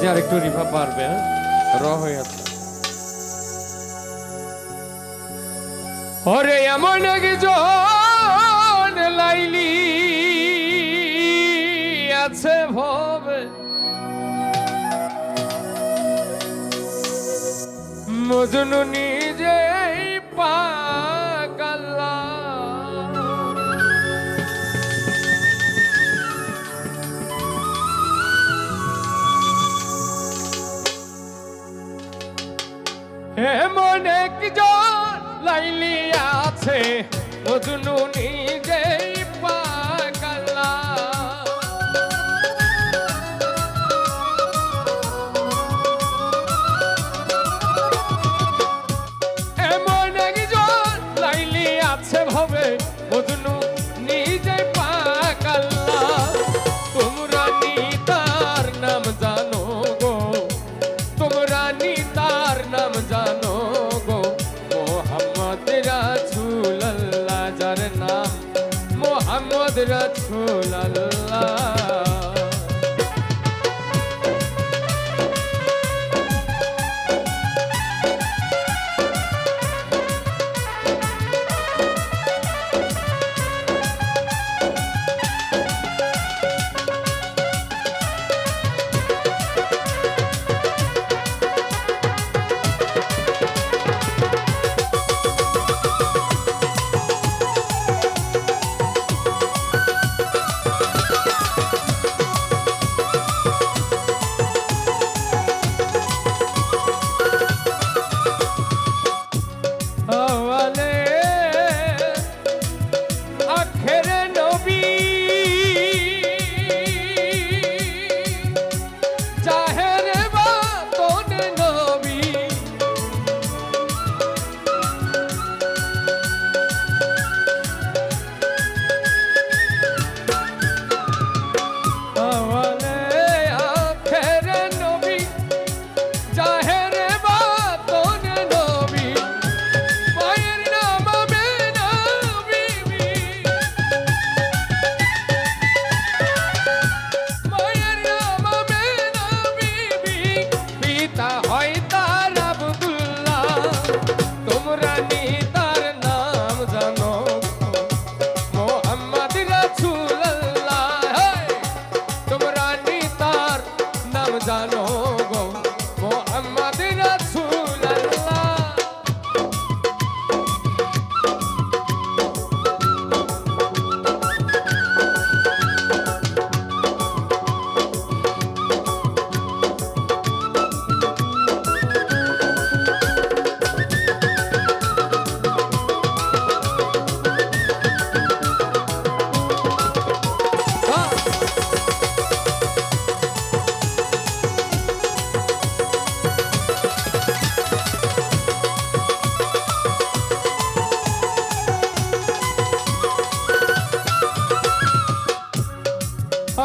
যে আর একটু রিভাব বাড়বে হ্যাঁ? র হয়ে আছে। হরে এমন একজন লাইলি আছে ভবে। মজনুনি এমন একজন লাইলি আছে ও জুনুনি নাম মোহাম্মদ রসুল আল্লাহ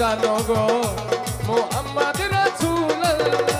জানো গো মোহাম্মদ রসুল্লাহ